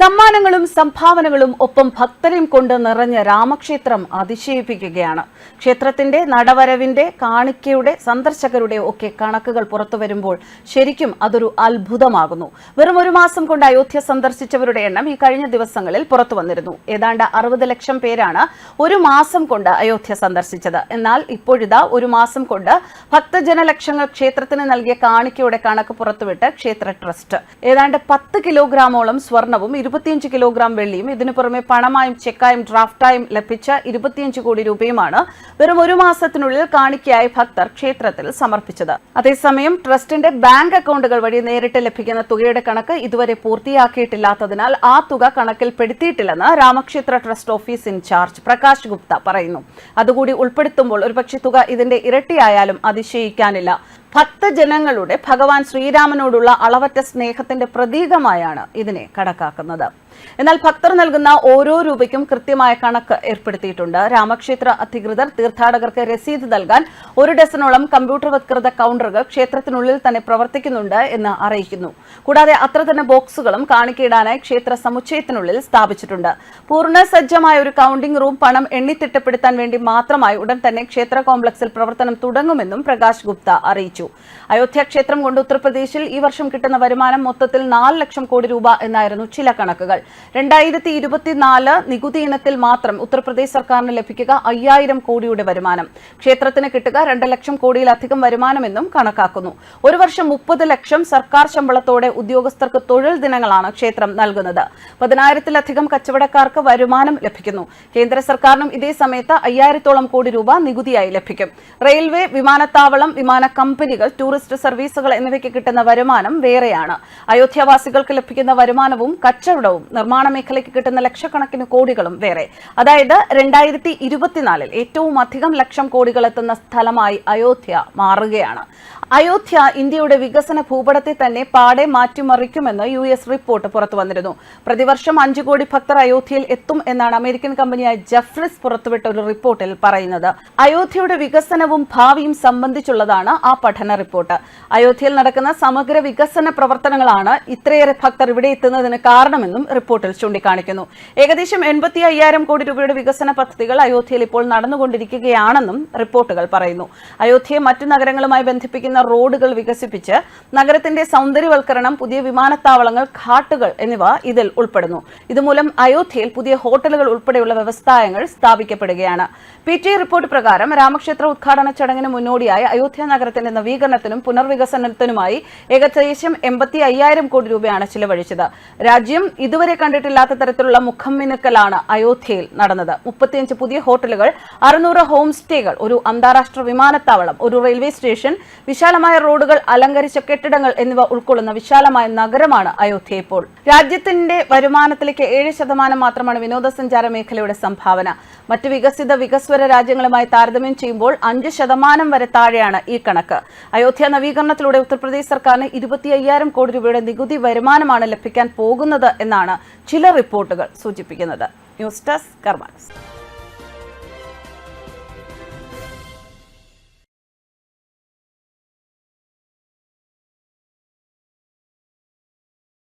സമ്മാനങ്ങളും സംഭാവനകളും ഒപ്പം ഭക്തരെയും കൊണ്ട് നിറഞ്ഞ രാമക്ഷേത്രം അതിശയിപ്പിക്കുകയാണ്. ക്ഷേത്രത്തിന്റെ നടവരവിന്റെ കാണിക്കയുടെ സന്ദർശകരുടെ ഒക്കെ കണക്കുകൾ പുറത്തു വരുമ്പോൾ ശരിക്കും അതൊരു അത്ഭുതമാകുന്നു. വെറും ഒരു മാസം കൊണ്ട് അയോധ്യ സന്ദർശിച്ചവരുടെ എണ്ണം ഈ കഴിഞ്ഞ ദിവസങ്ങളിൽ പുറത്തു വന്നിരുന്നു. ഏതാണ്ട് അറുപത് ലക്ഷം പേരാണ് ഒരു മാസം കൊണ്ട് അയോധ്യ സന്ദർശിച്ചത്. എന്നാൽ ഇപ്പോഴിതാ ഒരു മാസം കൊണ്ട് ഭക്തജനലക്ഷങ്ങൾ ക്ഷേത്രത്തിന് നൽകിയ കാണിക്കയുടെ കണക്ക് പുറത്തുവിട്ട് ക്ഷേത്ര ട്രസ്റ്റ്. ഏതാണ്ട് പത്ത് കിലോഗ്രാമോളം സ്വർണവും ഇരുപത്തിയഞ്ച് കിലോഗ്രാം വെള്ളിയും ഇതിനു പുറമെ പണമായും ചെക്കായും ഡ്രാഫ്റ്റായും ലഭിച്ച ഇരുപത്തിയഞ്ച് കോടി രൂപയുമാണ് വെറും ഒരു മാസത്തിനുള്ളിൽ കാണിക്കയായി ഭക്തർ ക്ഷേത്രത്തിൽ സമർപ്പിച്ചത്. അതേസമയം ട്രസ്റ്റിന്റെ ബാങ്ക് അക്കൗണ്ടുകൾ വഴി നേരിട്ട് ലഭിക്കുന്ന തുകയുടെ കണക്ക് ഇതുവരെ പൂർത്തിയാക്കിയിട്ടില്ലാത്തതിനാൽ ആ തുക കണക്കിൽ പെടുത്തിയിട്ടില്ലെന്ന് രാമക്ഷേത്ര trust office incharge Prakash Gupta പറയുന്നു. അതുകൂടി ഉൾപ്പെടുത്തുമ്പോൾ ഒരുപക്ഷെ തുക ഇതിന്റെ ഇരട്ടിയായാലും അതിശയിക്കാനില്ല. ഭക്തജനങ്ങളുടെ ഭഗവാൻ ശ്രീരാമനോടുള്ള അളവറ്റ സ്നേഹത്തിന്റെ പ്രതീകമായാണ് ഇതിനെ കണക്കാക്കുന്നത്. എന്നാൽ ഭക്തർ നൽകുന്ന ഓരോ രൂപയ്ക്കും കൃത്യമായ കണക്ക് ഏർപ്പെടുത്തിയിട്ടുണ്ട്. രാമക്ഷേത്ര അധികൃതർ തീർത്ഥാടകർക്ക് രസീത് നൽകാൻ ഒരു ഡസനോളം കമ്പ്യൂട്ടർവത്കൃത കൗണ്ടറുകൾ ക്ഷേത്രത്തിനുള്ളിൽ തന്നെ പ്രവർത്തിക്കുന്നുണ്ട് എന്ന് അറിയിക്കുന്നു. കൂടാതെ അത്ര തന്നെ ബോക്സുകളും കാണിക്കയിടാനായി ക്ഷേത്ര സമുച്ചയത്തിനുള്ളിൽ സ്ഥാപിച്ചിട്ടുണ്ട്. പൂർണ സജ്ജമായ ഒരു കൗണ്ടിംഗ് റൂം പണം എണ്ണിത്തിട്ടപ്പെടുത്താൻ വേണ്ടി മാത്രമായി ഉടൻ തന്നെ ക്ഷേത്ര കോംപ്ലക്സിൽ പ്രവർത്തനം തുടങ്ങുമെന്നും പ്രകാശ് ഗുപ്ത അറിയിച്ചു. അയോധ്യ ക്ഷേത്രം കൊണ്ട് ഉത്തർപ്രദേശിൽ ഈ വർഷം കിട്ടുന്ന വരുമാനം മൊത്തത്തിൽ നാല് ലക്ഷം കോടി രൂപ എന്നായിരുന്നു ചില കണക്കുകൾ. രണ്ടായിരത്തി ഇരുപത്തിനാല് നികുതി ഇനത്തിൽ മാത്രം ഉത്തർപ്രദേശ് സർക്കാരിന് ലഭിക്കുക അയ്യായിരം കോടിയുടെ വരുമാനം. ക്ഷേത്രത്തിന് കിട്ടുക രണ്ട് ലക്ഷം കോടിയിലധികം വരുമാനമെന്നും കണക്കാക്കുന്നു. ഒരു വർഷം മുപ്പത് ലക്ഷം സർക്കാർ ശമ്പളത്തോടെ ഉദ്യോഗസ്ഥർക്ക് തൊഴിൽ ദിനങ്ങളാണ് ക്ഷേത്രം നൽകുന്നത്. പതിനായിരത്തിലധികം കച്ചവടക്കാർക്ക് വരുമാനം ലഭിക്കുന്നു. കേന്ദ്ര സർക്കാരിനും ഇതേ സമയത്ത് അയ്യായിരത്തോളം കോടി രൂപ നികുതിയായി ലഭിക്കും. റെയിൽവേ വിമാനത്താവളം വിമാന കമ്പനികൾ ടൂറിസ്റ്റ് സർവീസുകൾ എന്നിവയ്ക്ക് കിട്ടുന്ന വരുമാനം വേറെയാണ്. അയോധ്യാവാസികൾക്ക് ലഭിക്കുന്ന വരുമാനവും കച്ചവടവും നിർമ്മാണ മേഖലയ്ക്ക് കിട്ടുന്ന ലക്ഷക്കണക്കിന് കോടികളും വേറെ. അതായത് രണ്ടായിരത്തി ഇരുപത്തിനാലിൽ ഏറ്റവും അധികം ലക്ഷം കോടികൾ എത്തുന്ന സ്ഥലമായി അയോധ്യ മാറുകയാണ്. അയോധ്യ ഇന്ത്യയുടെ വികസന ഭൂപടത്തെ തന്നെ പാടെ മാറ്റിമറിക്കുമെന്ന് യു എസ് റിപ്പോർട്ട് പുറത്തു വന്നിരുന്നു. പ്രതിവർഷം അഞ്ചു കോടി ഭക്തർ അയോധ്യയിൽ എത്തും എന്നാണ് അമേരിക്കൻ കമ്പനിയായ ജഫ്രിസ് പുറത്തുവിട്ട ഒരു റിപ്പോർട്ടിൽ പറയുന്നത്. അയോധ്യയുടെ വികസനവും ഭാവിയും സംബന്ധിച്ചുള്ളതാണ് ആ പഠന റിപ്പോർട്ട്. അയോധ്യയിൽ നടക്കുന്ന സമഗ്ര വികസന പ്രവർത്തനങ്ങളാണ് ഇത്രയേറെ ഭക്തർ ഇവിടെ എത്തുന്നതിന് കാരണമെന്നും റിപ്പോർട്ടിൽ ചൂണ്ടിക്കാണിക്കുന്നു. ഏകദേശം എൺപത്തി അയ്യായിരം കോടി രൂപയുടെ വികസന പദ്ധതികൾ അയോധ്യയിൽ ഇപ്പോൾ നടന്നുകൊണ്ടിരിക്കുകയാണെന്നും റിപ്പോർട്ടുകൾ പറയുന്നു. അയോധ്യയെ മറ്റു നഗരങ്ങളുമായി ബന്ധിപ്പിക്കുന്ന റോഡുകൾ വികസിപ്പിച്ച് നഗരത്തിന്റെ സൗന്ദര്യവൽക്കരണം പുതിയ വിമാനത്താവളങ്ങൾ ഘാട്ടുകൾ എന്നിവ ഇതിൽ ഉൾപ്പെടുന്നു. ഇതുമൂലം അയോധ്യയിൽ പുതിയ ഹോട്ടലുകൾ ഉൾപ്പെടെയുള്ള വ്യവസായങ്ങൾ സ്ഥാപിക്കപ്പെടുകയാണ്. പി ടി റിപ്പോർട്ട് പ്രകാരം രാമക്ഷേത്ര ഉദ്ഘാടന ചടങ്ങിന് മുന്നോടിയായി അയോധ്യ നഗരത്തിന്റെ നവീകരണത്തിനും പുനർവികസനത്തിനുമായി ഏകദേശം എൺപത്തി അയ്യായിരം കോടി രൂപയാണ് ചിലവഴിച്ചത്. രാജ്യം ഇതുവരെ കണ്ടിട്ടില്ലാത്ത തരത്തിലുള്ള മുഖം മിനുക്കലാണ് അയോധ്യയിൽ നടന്നത്. മുപ്പത്തിയഞ്ച് പുതിയ ഹോട്ടലുകൾ അറുന്നൂറ് ഹോം സ്റ്റേകൾ ഒരു അന്താരാഷ്ട്ര വിമാനത്താവളം ഒരു റെയിൽവേ സ്റ്റേഷൻ വിശാലമായ റോഡുകൾ അലങ്കരിച്ച കെട്ടിടങ്ങൾ എന്നിവ ഉൾക്കൊള്ളുന്ന വിശാലമായ നഗരമാണ് അയോധ്യ ഇപ്പോൾ. രാജ്യത്തിന്റെ വരുമാനത്തിലേക്ക് ഏഴ് ശതമാനം മാത്രമാണ് വിനോദസഞ്ചാര മേഖലയുടെ സംഭാവന. മറ്റ് വികസിത വികസ്വര രാജ്യങ്ങളുമായി താരതമ്യം ചെയ്യുമ്പോൾ അഞ്ച് ശതമാനം വരെ താഴെയാണ് ഈ കണക്ക്. അയോധ്യ നവീകരണത്തിലൂടെ ഉത്തർപ്രദേശ് സർക്കാരിന് ഇരുപത്തി അയ്യായിരം കോടി രൂപയുടെ നികുതി വരുമാനമാണ് ലഭിക്കാൻ പോകുന്നത് എന്നാണ് ചില റിപ്പോർട്ടുകൾ സൂചിപ്പിക്കുന്നത്. News desk കർമാനസ്.